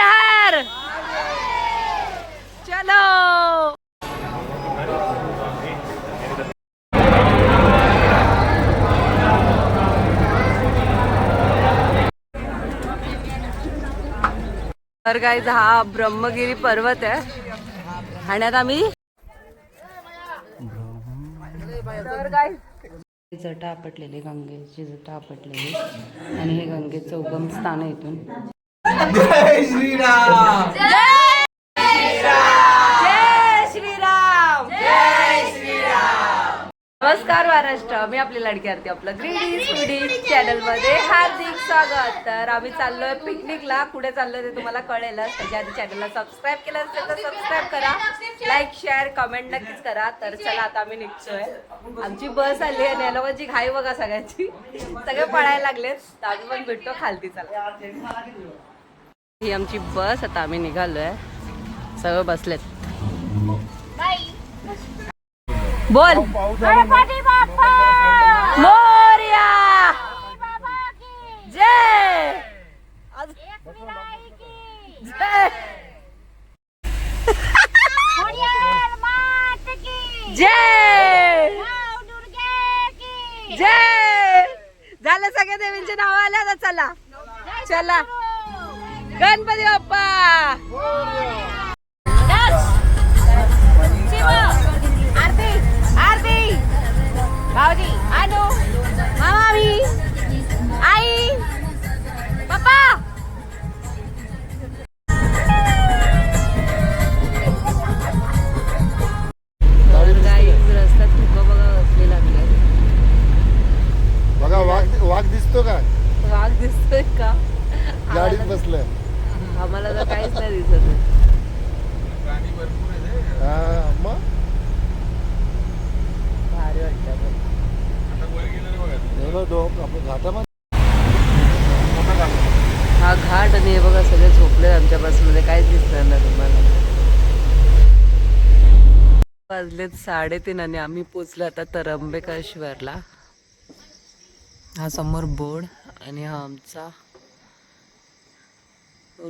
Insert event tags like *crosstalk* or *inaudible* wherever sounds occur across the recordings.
हर हर। चलो। तर काय हा ब्रह्मगिरी पर्वत आहे. आणि आता आम्ही तर काय जटा आपटलेली गंगेची जटा आपटलेली आणि हे गंगेचं उगम स्थान आहे इथून. जय श्रीराम. जय श्रीराम नमस्कार महाराष्ट्र मी आपली लाडकी आरती आपलं ग्रीडी स्वीडी चॅनलमध्ये हार्दिक स्वागत. तर आम्ही चाललोय पिकनिकला. कुठे चाललोय ते तुम्हाला कळेलच. त्याच्या आधी चॅनलला सबस्क्राईब केलं असेल तर सबस्क्राईब करा. लाईक शेअर कमेंट नक्कीच करा. तर चला आता आम्ही निघतोय. आमची बस आली आणि या लोकांची घाई बघा सगळ्यांची. सगळे पळायला लागलेत. तर आम्ही पण भेटतो खालती. चला. ही आमची बस आता आम्ही निघालोय. सगळं बसलेत. बोल. मोर्या. जय. जय. जय. झालं सगळ्या देवींचे नाव आले चला. चला. गणपती बाप्पा आरती आरती भाऊजी अनु मामी वाजलेत साडेतीन आणि आम्ही पोचलो आता त्र्यंबकेश्वरला हा समोर बोर्ड आणि हा आमचा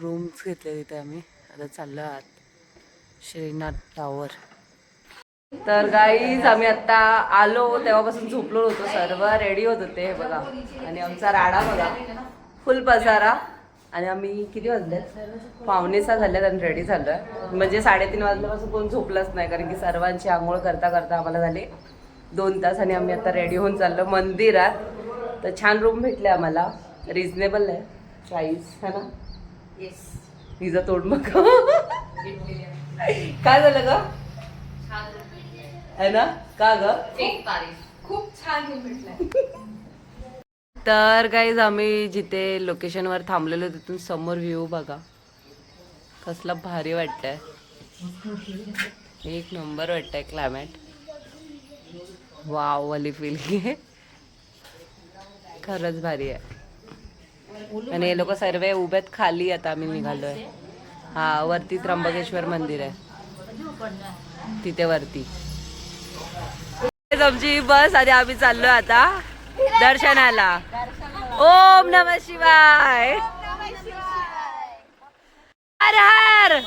रूम्स घेतले तिथे आम्ही. आता चाललो आहात श्रीनाथ टावर तर गाईज आम्ही आता आलो. तेव्हापासून झोपलो होतो सर्व. रेडी होत होते हे बघा. आणि आमचा राडा बघा. फुल पसारा. आणि आम्ही किती वाजले? पावणे सहा झाल्यात आणि रेडी झालोय. म्हणजे साडेतीन वाजल्यापासून कोण झोपलंच नाही कारण की सर्वांची आंघोळ करता करता आम्हाला झाले दोन तास आणि आम्ही आता रेडी होऊन चाललो मंदिरात. तर छान रूम भेटले आम्हाला. रिझनेबल आहे. प्राईस है ना? येस तोंड बघ. काय झालं ग? है ना? का ग? तर गाईज आम्ही जिथे लोकेशनवर थांबलेलो तिथून समोर व्ह्यू बघा. कसला भारी वाटतंय. एक नंबर वाटतंय क्लायमेट वाव वाली फील खरंच भारी आहे. आणि हे लोक सर्व उभ्यात खाली आता आम्ही निघालोय. हा वरती त्र्यंबकेश्वर मंदिर आहे. तिथे वरती. आमची बस आणि आम्ही चाललोय आता. दर्शनाला. ओम नम शिवाय. हर हर.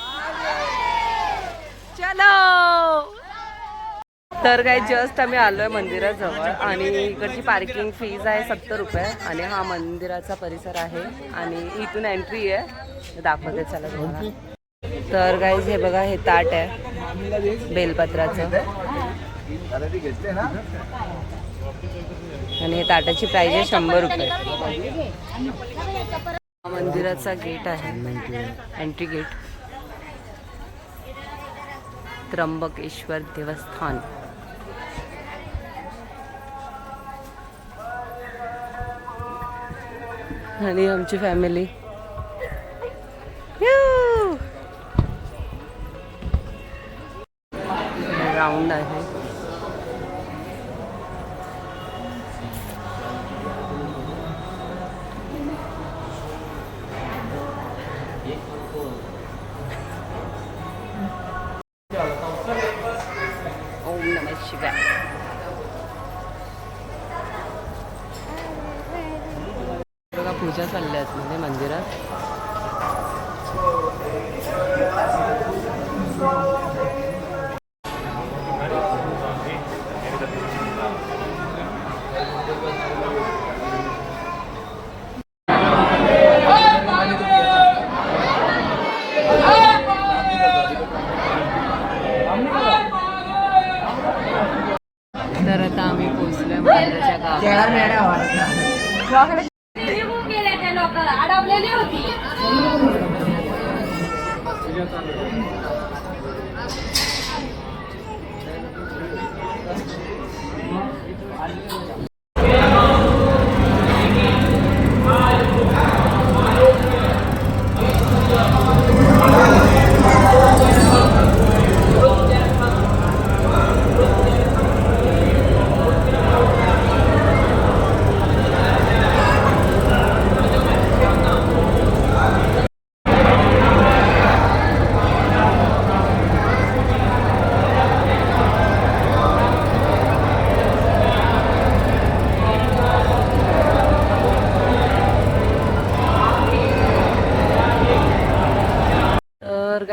चलो. तर काय जस्ट आम्ही आलोय मंदिराजवळ आणि इकडची पार्किंग फीज आहे सत्तर रुपये आणि हा मंदिराचा परिसर आहे आणि इथून एंट्री आहे. दाखवते चला तुम्हाला. तर गाईज हे बघा हे ताट आहे. बेलपत्राचं. आणि हे ताटाची प्राइस आहे शंभर रुपये. मंदिराचा गेट आहे. एंट्री गेट त्र्यंबकेश्वर देवस्थान. आणि आमची फॅमिली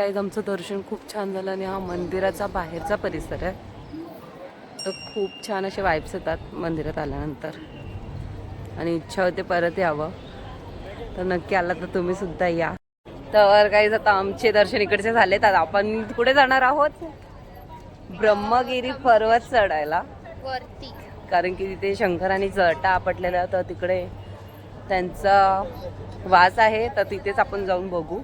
तर काही आमचं दर्शन खूप छान झालं आणि हा मंदिराचा बाहेरचा परिसर आहे. तर खूप छान असे वाईब्स येतात मंदिरात आल्यानंतर. आणि इच्छा होते परत यावं. तर नक्की आला तर तुम्ही सुद्धा या. तर काही आता आमचे दर्शन इकडचे झालेत. आता आपण कुठे जाणार आहोत. ब्रह्मगिरी पर्वत चढायला. वरती. कारण की तिथे शंकरांनी जटा आपटलेल्या तर तिकडे त्यांचा वास आहे. तर तिथेच आपण जाऊन बघू.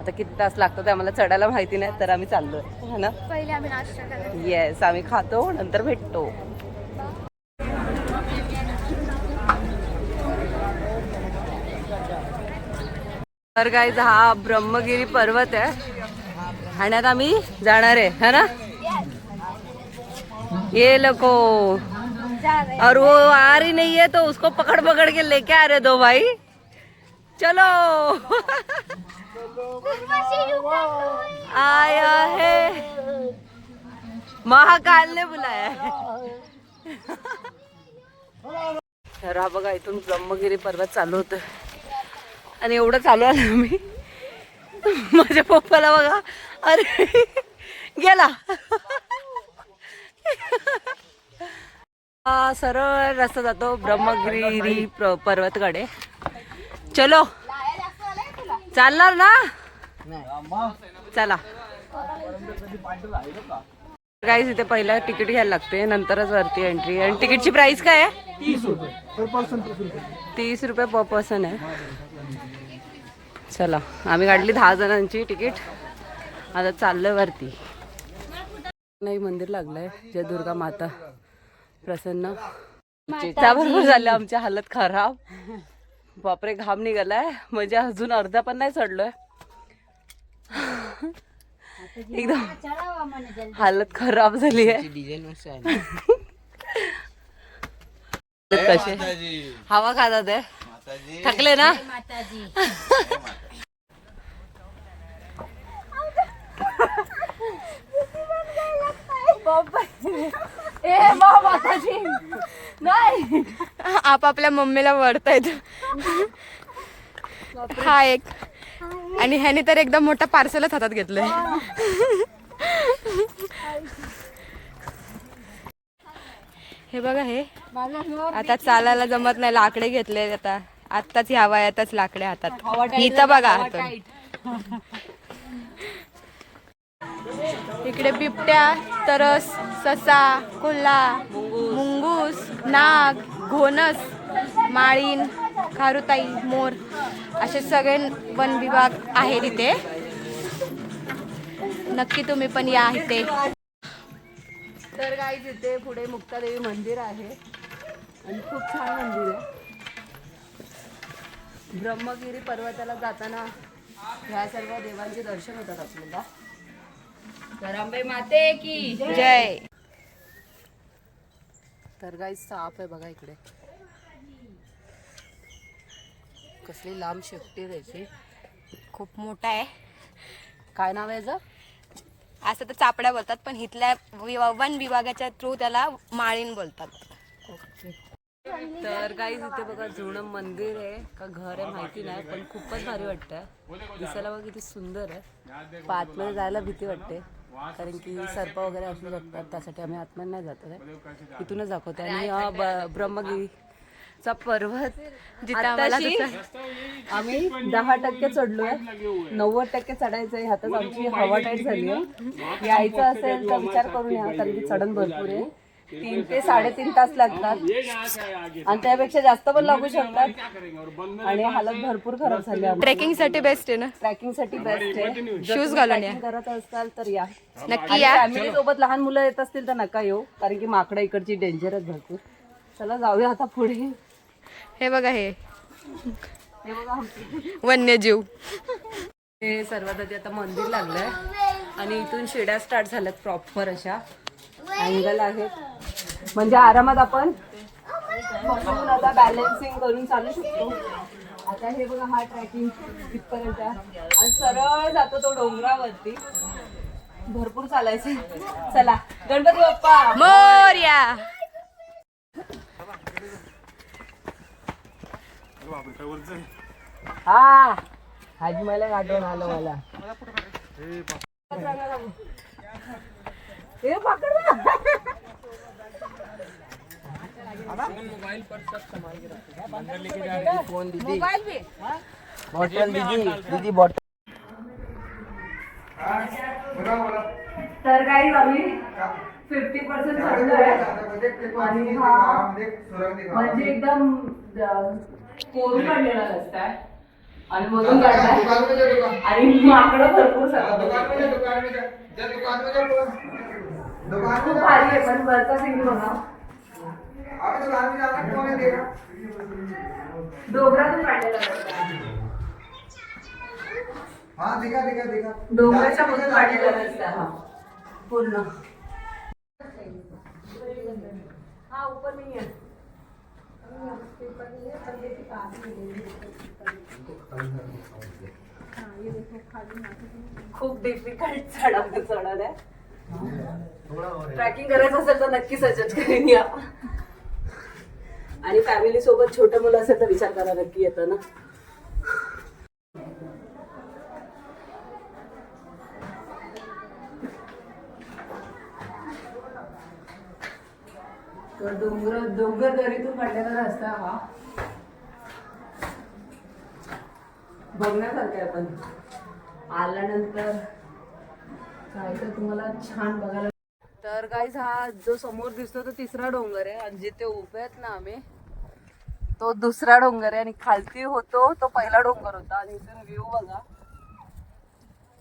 आता किती तास लागतो ते आम्हाला चढायला माहिती नाही तर आम्ही चाललोय. है ना? पहिले आम्ही नाश्ता करायला येस आम्ही खातो नंतर भेटतो. तर गाईज हा ब्रह्मगिरी पर्वत आहे. आणि आता आम्ही जाणार आहे है ना? ये लोको. और वो आ रही नहीं है तो उसको पकड़ पकड़ के लेके आ रहे दो भाई। चलो। *laughs* आया है। महाकाल ने बुलाया है। तर हा बघा इथून ब्रह्मगिरी पर्वत चालू होत. आणि एवढं चालू आलं मी माझ्या पप्पाला बघा. अरे गेला. सरळ रस्ता जातो ब्रह्मगिरी प्र- पर्वतकडे. चलो. चालणार ना? चला. गाईस इथे पहिला तिकीट घ्यायला लागते नंतरच वरती एंट्री आणि तिकीटची प्राइस काय आहे? तीस रुपये. पर पर्सन आहे. चला. आम्ही काढली दहा जणांची तिकीट आता चाललोय वरती. नाही मंदिर लागलंय. जय दुर्गा माता. प्रसन्न. त्याबरोबर झालं आमची हालत खराब. बापरे घाम निघालाय. म्हणजे अजून अर्धा पण नाही चढलोय. एकदम हालत खराब झाली आहे. कसे *laughs* हवा खातात आहे. थकले ना? *laughs* *laughs* नाही. आपापल्या मम्मीला वडतायत हा एक. आणि ह्याने तर एकदम मोठा पार्सलच हातात घेतलंय. हे बघा हे. आता चालायला जमत नाही लाकडे घेतले आता. आत्ताच ह्या वयातच लाकडे हातात. तर बघा हातात इकडे बिबट्या तरस ससा कोल्हा मुंगूस नाग घोनस माळीन खारुताई मोर असे सगळे वन विभाग आहेत इथे. नक्की तुम्ही पण या इथे. तर काही तिथे पुढे मुक्तादेवी मंदिर आहे. आणि खूप छान मंदिर आहे. ब्रह्मगिरी पर्वताला जाताना ह्या सर्व देवांचे दर्शन होतात आपल्याला. माते की जय. तर काही साप आहे बघा इकडे. कसली लांब शेपटी त्याची. खूप मोठा आहे. काय नाव आहे असं तर चापड्या बोलतात पण इथल्या विवा- वन विभागाच्या थ्रू त्याला माळीन बोलतात. तर काही इथे बघा जुनं मंदिर आहे. का घर आहे माहिती नाही पण खूपच भारी वाटतं दिसायला बघा किती सुंदर आहे. पण आतमध्ये जायला भीती वाटते. कारण की सर्प वगैरे असू शकतात त्यासाठी आम्ही आतमध्ये नाही जात आहे. इथूनच दाखवते. आणि हा ब- ब्रह्मगिरीचा पर्वत आम्ही दहा टक्के चढलोय. नव्वद टक्के चढायचं आहे. ह्यातच आमची हवा टाईट झाली आहे. यायचं असेल तर विचार करून या कारण की चढण भरपूर आहे. तीन ते साडेतीन तास लागतात. आणि त्यापेक्षा जास्त पण लागू शकतात. आणि हालत भरपूर खराब झाली. ट्रेकिंगसाठी बेस्ट आहे ना? ट्रॅकिंगसाठी बेस्ट आहे. तुम्ही घालून या. करत असाल तर या. नक्की या. फॅमिली सोबत लहान मुलं येत असतील तर नका येऊ कारण की माकडं इकडची डेंजरच भरपूर. चला जाऊया आता पुढे. हे बघा हे. हे वन्यजीव. हे सर्वात आधी आता मंदिर लागलंय. आणि इथून शिड्या स्टार्ट झाल्यात प्रॉपर अशा. अँगल आहेत म्हणजे आरामात आपण बसून आता बॅलन्सिंग करून चालू शकतो. आता हे बघा हा ट्रॅकिंग इथपर्यंत. आणि सरळ जातो तो डोंगरावरती. भरपूर चालायचं. चला गणपती बाप्पा. मोर्या. हा. हाजमाला आठवण आलं मला. हे पकड ना. मोबाईल भी बॉटल दीदी दीदी बॉटल तर काही आम्ही फिफ्टी पर्सेंट चढलोय आणि हा म्हणजे एकदम कोरून काढलेला रस्ता आहे. आणि मधून काढलाय आणि माकडं भरपूर सगळं खूप भारी आहे. पण वरचा सीन बघा. डोंगरातून काढलेला रस्ता आहे. हाँ दिखा दिखा दिखा. डोंगराच्या मधून काढलेला रस्ता आहे हा. पूर्ण. हा ऊपर नाही आहे. खूप डिफिकल्ट चढाव चढायला. आहे ट्रॅकिंग करायचं असेल तर नक्की सजेस्ट करेन या. आणि फॅमिली सोबत छोटं मुलं असेल तर विचार करा नक्की येतं ना. तर डोंगर डोंगर दरीतून काढलेला रस्ता हा. बघण्यासारखं आहे पण. आल्यानंतर काय तर तुम्हाला छान बघायला तर गाईज हा जो समोर दिसतो तो तिसरा डोंगर आहे. आणि जिथे उभे आहेत ना आम्ही तो दुसरा डोंगर आहे. आणि खालती होतो तो पहिला डोंगर होता. आणि इथून व्ह्यू बघा.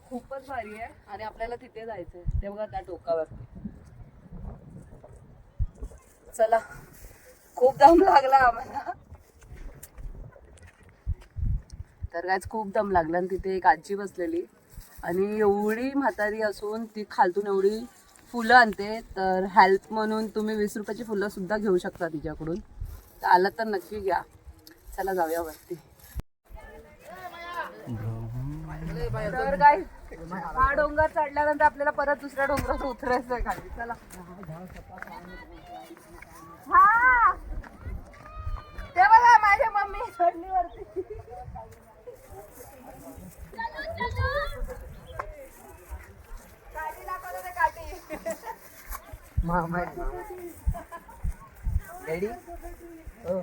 खूपच भारी आहे. आणि आपल्याला तिथे जायचंय. ते बघा त्या टोकावरती. चला. खूप दम लागला आम्हाला. तर कायच खूप दम लागला आणि तिथे एक आजी बसलेली. आणि एवढी म्हातारी असून ती खालतून एवढी फुलं आणते तर हेल्प म्हणून तुम्ही वीस रुपयाची फुलं सुद्धा घेऊ शकता तिच्याकडून. तर आलं तर नक्की घ्या. चला जाऊया वरती. तर काय हा डोंगर चढल्यानंतर आपल्याला परत दुसऱ्या डोंगरात उतरायचं आहे खाली. चला. हा! ते बघा माझ्या मम्मी चढली वरती काठी दाखवते रेडी हो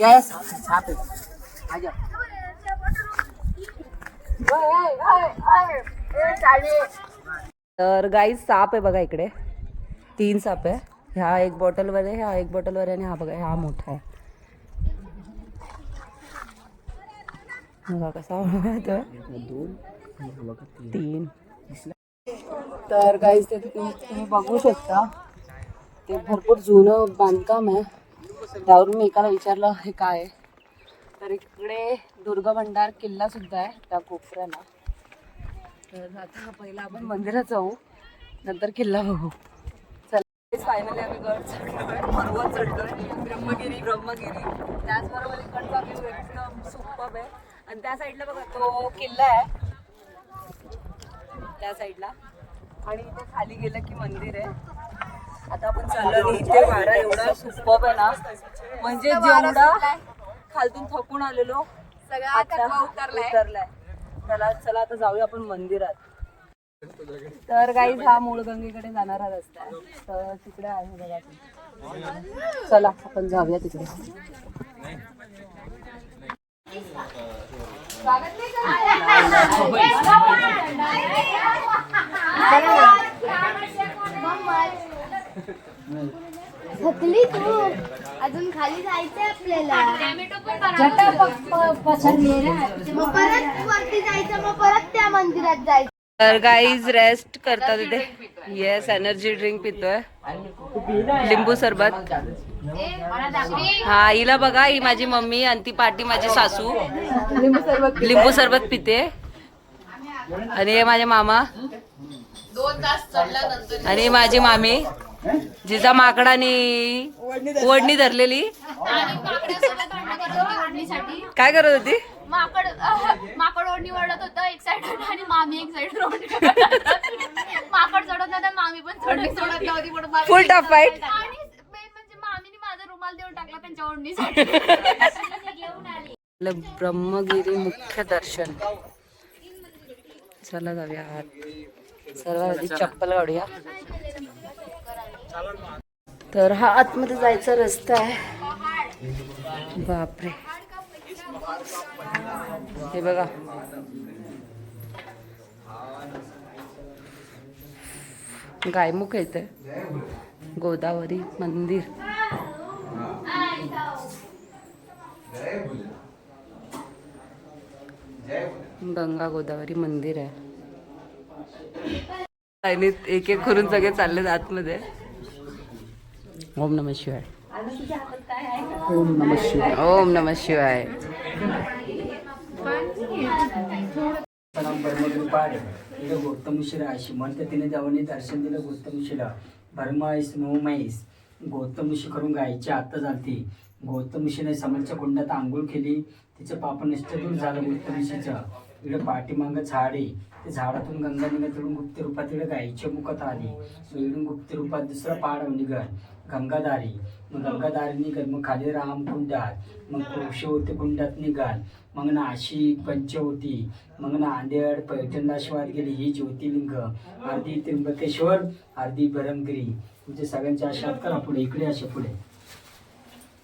यस छाप तर गाई साप आहे बघा इकडे. तीन साप आहे. ह्या एक बॉटलवर आहे ह्या एक बॉटलवर आहे आणि हा बघा हा मोठा आहे. बघा कसा वाढतोय. तीन. तर गाईज ते तुम्ही बघू शकता. ते भरपूर जुनं बांधकाम आहे. त्यावरून मी एकाला विचारलं हे काय आहे? तर इकडे दुर्गा भंडार किल्ला सुद्धा आहे त्या कोपऱ्याला. तर आता पहिला आपण मंदिरात जाऊ. नंतर किल्ला बघू. चला फायनली आम्ही गड चढलोय. पर्वत चढलोय. ब्रह्मगिरी ब्रह्मगिरी. त्याचबरोबर इकडचा एकदम सुपर आहे. आणि त्या साईडला बघा तो किल्ला आहे. त्या साईडला. आणि इथे खाली गेलं की मंदिर आहे. आता आपण चाललो इथे वारा एवढा सुपर आहे ना. म्हणजे जेवढा खालतून थकून आलेलो आता उतरलाय. चला चला आता जाऊया आपण मंदिरात. तर काही हा मूळगंगेकडे जाणारा रस्ता आहे. तर तिकडे आहे बघा. चला आपण जाऊया तिकडे. थकली तू. अजून खाली जायचंय आपल्याला. मग परत वरती जायचं मग परत त्या मंदिरात जायचं. तर गाईज रेस्ट करतात इथे. येस एनर्जी ड्रिंक पितोय. लिंबू सरबत. हा हिला बघा ही माझी मम्मी आणि ती पाटी माझी सासू. लिंबू सरबत पिते. आणि हे माझे मामा. आणि माझी मामी. जिचा माकडाने ओढणी धरलेली. काय करत होती? माकड माकड ओढणी ओढत होतं एक साइड आणि मामी एक साइड माकड चढत नव्हतं मामी पण चढत सोडत नव्हती. पण मामी- Full fight. आणि main म्हणजे मामीने माझा रुमाल देऊन टाकला त्यांच्या ओढणीसाठी आपलं ब्रह्मगिरी मुख्य दर्शन. चला जाऊया आत. सर्वात आधी चप्पल काढूया. तर हा आतमध्ये जायचा रस्ता आहे. बापरे. हे बघा. गायमुख येते गोदावरी मंदिर. गंगा गोदावरी मंदिर आहे. आणि एक एक करून सगळे चालले आतमध्ये. ओम नम शिवाय. ओम नमः शिवाय. ओम नम शिवाय. प्रणाम ब्रह्मगिरीपाड इकडे गौतम शिरा तिने जाऊन दर्शन दिलं. गौतम शिरा भरमाईस गौतमशी गौतम करून गायची आत्ता झालती. गौतम ऋषीने समोरच्या कुंडात आंघोळ केली. तिचं पाप नष्ट दूर झालं गौतम ऋषीचं इकडे पाठीमागं झाड. आहे ते झाडातून गंगा निघत गुप्त रूपात इकडे गायीच्या मुखात आली. इकडून गुप्त रूपात दुसरा पाड निघत गंगाधारी मग गंगाधारी निघत मग खाली राम कुंडात मग होते कुंडात निघाल मग नाशिक पंचवटी मग नांदेड पैठणदाशवाद गेली ही ज्योतिर्लिंग अर्धी त्र्यंबकेश्वर अर्धी बरमगिरी तुमचे सगळ्यांच्या आशात करा पुढे इकडे अशा पुढे.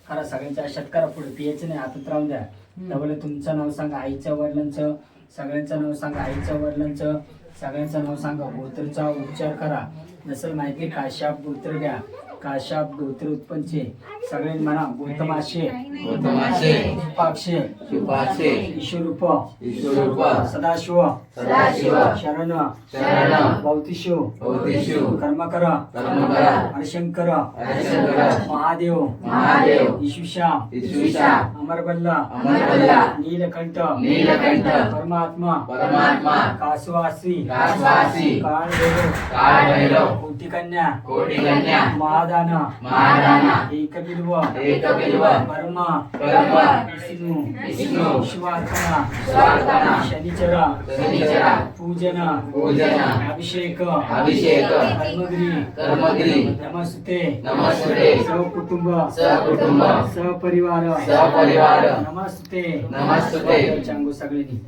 करा सगळ्यांच्या आशात करा पुढे पियाचं नाही हातात राहून द्या. त्यामुळे तुमचं नाव सांगा आईच्या वडिलांचं सगळ्यांचं नाव सांगा आईच्या वडिलांचं सगळ्यांचं नाव सांगा गोत्रचा उच्चार करा. जसं माहिती काशाप गोत्र घ्या. काशाप गोत्र उत्पन्नचे. सगळे म्हणा गौतमाशे. गौतमाशे. पाक्षे शुभाशे ईश्वरूप. ईश्वरूप. सदाशिव. सदाशिव. शरण. शरण. भौतिशो भौतिषु. कर्मकर. कर्मकर. हरिशंकर. हरिशंकर. महादेव. महादेव. ईशुषा. ईशुषा. ಅಮರಬಲ್ಲ ಅಮರಬಲ್ಲ ನೀಲಕಂಠ ನೀಲಕಂಠ ಪರಮಾತ್ಮ ಪರಮಾತ್ಮ ಕಾಶವಾಸಿ ಕಾಶವಾಸಿ ಕಾಳಭೈರವ ಕಾಳಭೈರವ ಕೋಟಿಕನ್ಯಾ ಕೋಟಿಕನ್ಯಾ ಮಹಾದಾನ ಮಹಾದಾನ ಏಕಬಿಲ್ವ ಏಕಬಿಲ್ವ ಪರಮ ಪರಮ ವಿಷ್ಣು ವಿಷ್ಣು ಶಿವಾರ್ಥನ ಶಿವಾರ್ಥನ ಶನಿಚರ ಶನಿಚರ ಪೂಜನ ಪೂಜನ ಅಭಿಷೇಕ ಅಭಿಷೇಕ ಕರ್ಮಗಿರಿ ಕರ್ಮಗಿರಿ ನಮಸ್ತೆ ನಮಸ್ತೆ ಸಹ ಕುಟುಂಬ ಸಹ ಕುಟುಂಬ ಸಹ ಪರಿವಾರ ಸಹ ಪರಿವಾರ सहपरिवार नमस्ते. नमस्ते. चांगू सगळ्यांनी.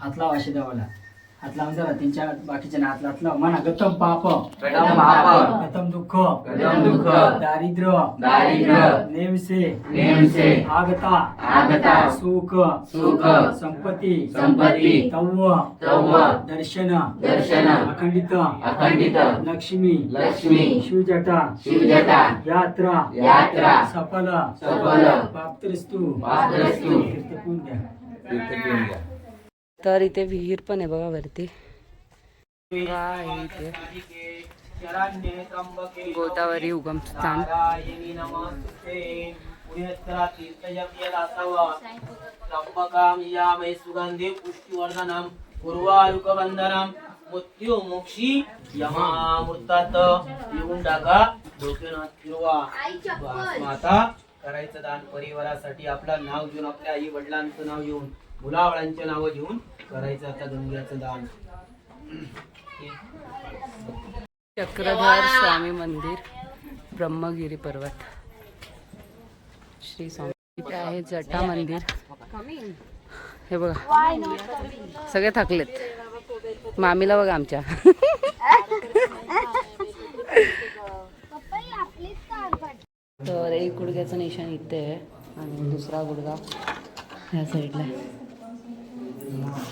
हात लावा अशी అట్లా ఉంది రతించా బాకిచిన అట్లా అట్లా. మన గతం పాపం. గతం దుఃఖం. గతం దుఃఖం. దారిద్ర దారిద్ర నేమిసే. నేమిసే. ఆగత. ఆగత. సుఖ. సుఖ. సంపతి సంపతి తవ్వ. తవ్వ. దర్శన. దర్శన. అఖండిత. అఖండిత. లక్ష్మి. లక్ష్మి. శుజట శుజట యాత్ర. యాత్ర. సఫల. సఫల. ప్రాప్తిస్తు ప్రాప్తిస్తు కీర్తపూర్ణ కీర్తపూర్ణ तर इथे विहीर पण आहे बघा वरती. गंगा आहे इथे गोदावरी उगम स्थान. त्र्यंबकामयामहे सुगंधे पुष्टिवर्धनम पूर्वायुकबंधनम मृत्यू मोक्षी यमामृतात येऊन टाका डोक्यानं फिरवा बस माता करायचं दान परिवारासाठी. आपलं नाव घेऊन आपल्या आई वडिलांचं नाव घेऊन. मुलावळांचे नावं घेऊन करायचं आता गंग्याचं दान. चक्रधर स्वामी मंदिर ब्रह्मगिरी पर्वत. श्री स्वामी इथे आहे जटा मंदिर. हे बघा सगळे थकलेत. मामीला बघा आमच्या. तर एक गुडघ्याचं निशाण इथे आहे आणि दुसरा गुडघा ह्या साईडला आहे.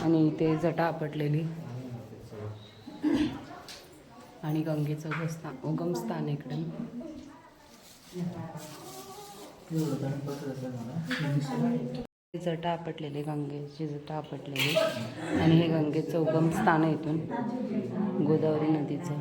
आणि इथे जटा आपटलेली. आणि गंगेचं उगमस्थान उगमस्थान इकडे. जटा आपटलेली गंगेची जटा आपटलेली. आणि हे गंगेचं उगमस्थान आहे इथून गोदावरी नदीचं.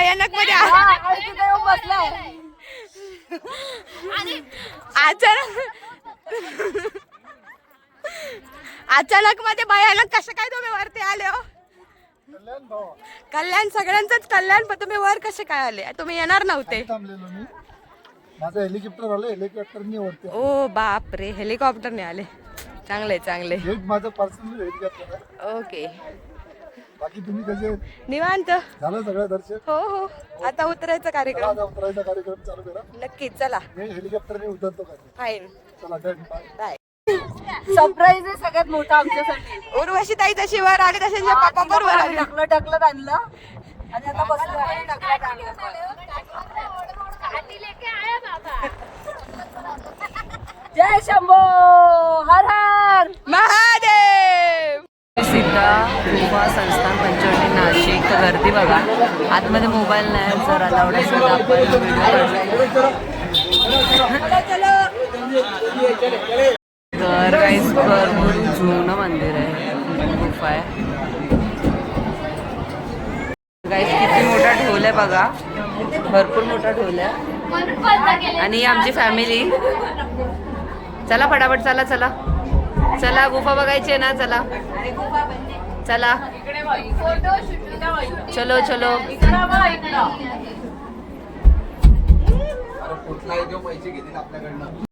भयानकमध्ये अचानक अचानक मध्ये भयानक कसं काय तुम्ही वरती आले हो? कल्याण सगळ्यांचंच कल्याण पण तुम्ही वर कसे काय आले? तुम्ही येणार नव्हते. थांबलेलो मी. माझं हेलिकॉप्टर आलं हेलिकॉप्टरनी वरती ओ बाप रे हेलिकॉप्टरने आले. चांगले चांगले माझं पर्सनल हेलिकॉप्टर ओके बाकी तुम्ही कसे? निवांत. झालं सगळं दर्शन? हो हो. आता उतरायचा कार्यक्रम. आता उतरायचा कार्यक्रम चालू करा. नक्कीच चला. मी हेलिकॉप्टरने उतरतो का? फाईन चला डन बाय बाय सरप्राईज आहे सगळ्यात मोठा आमच्यासाठी. उर्वशी ताई जशी वर आली तशी पापा पण वर आली. ढकलं ढकलत आणलं. आणि आता बसलो आणि ढकलत आणलं जय शंभो. हर हर. महादेव! सीता गुफा संस्थान पंचवटी नाशिक तर गर्दी बघा. आतमध्ये मोबाईल नाही जर अलाउड असेल तर आपण तर काहीच भरपूर जुनं मंदिर आहे. गुफा आहे. काहीच किती मोठा ढोल आहे बघा. भरपूर मोठा ढोल आहे. आणि आमची फॅमिली चला फटाफट चला चला. चला गुफा बघायची आहे ना चला. चला. चलो चलो. आपल्याकडनं.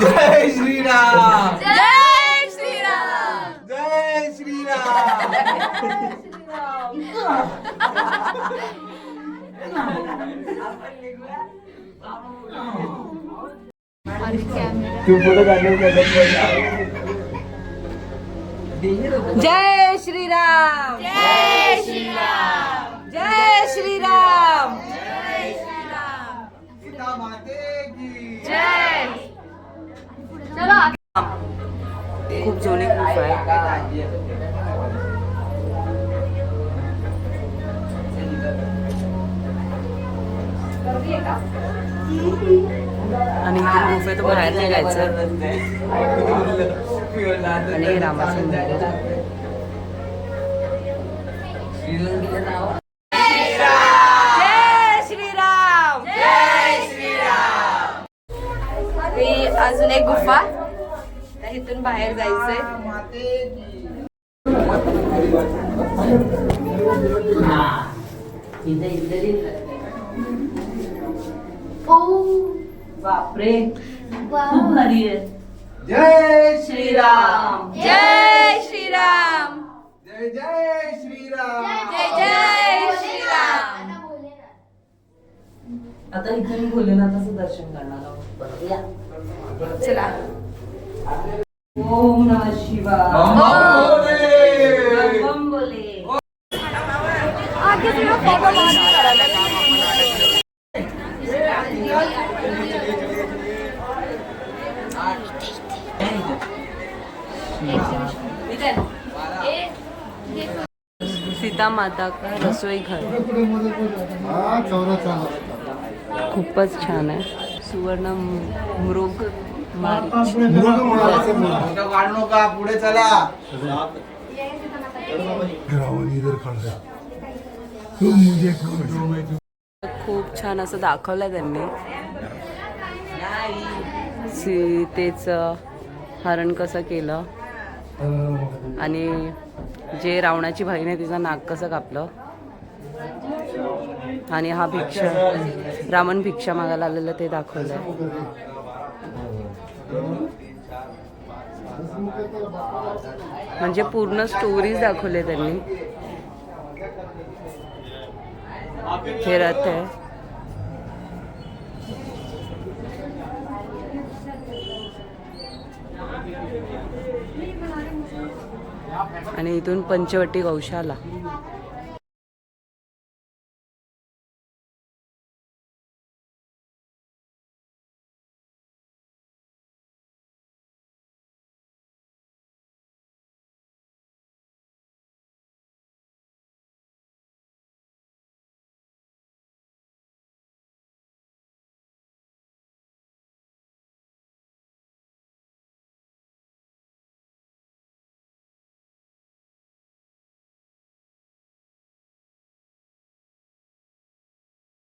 जय श्रीराम. जय श्रीराम. जय श्रीराम. तू पुढे जय श्रीराम. जय श्रीराम. जय श्रीराम. खूप जुने खूप आहे आणि इथून गुफेत बाहेर नाही जायचं आणि रामाचं श्रीलंकेचं नाव इथून एक गुफा. तर इथून बाहेर जायचंय. ओ. बापरे. खूप भारी आहे. जय श्रीराम. जय श्रीराम. जय जय श्रीराम. जय जय श्रीराम. आता बोले ना. आता इथे भोलेनाथाचं दर्शन करणार आहोत. या चला. ओम नमः शिवाय. बम बम भोले. बम बोले. सीता माता का रसोई घर. हा खूपच छान आहे. सुवर्ण मृग काढू नका पुढे चला. है खूप छान असं दाखवलं त्यांनी. सीतेचं हरण कसं केलं. आणि जे रावणाची बहीण तिचं नाक कसं कापलं. आणि हा भिक्षा रावण भिक्षा मागायला आलेलं ते दाखवलंय. म्हणजे पूर्ण स्टोरीज दाखवले त्यांनी. हे रथ आहे. आणि इथून पंचवटी गौशाला.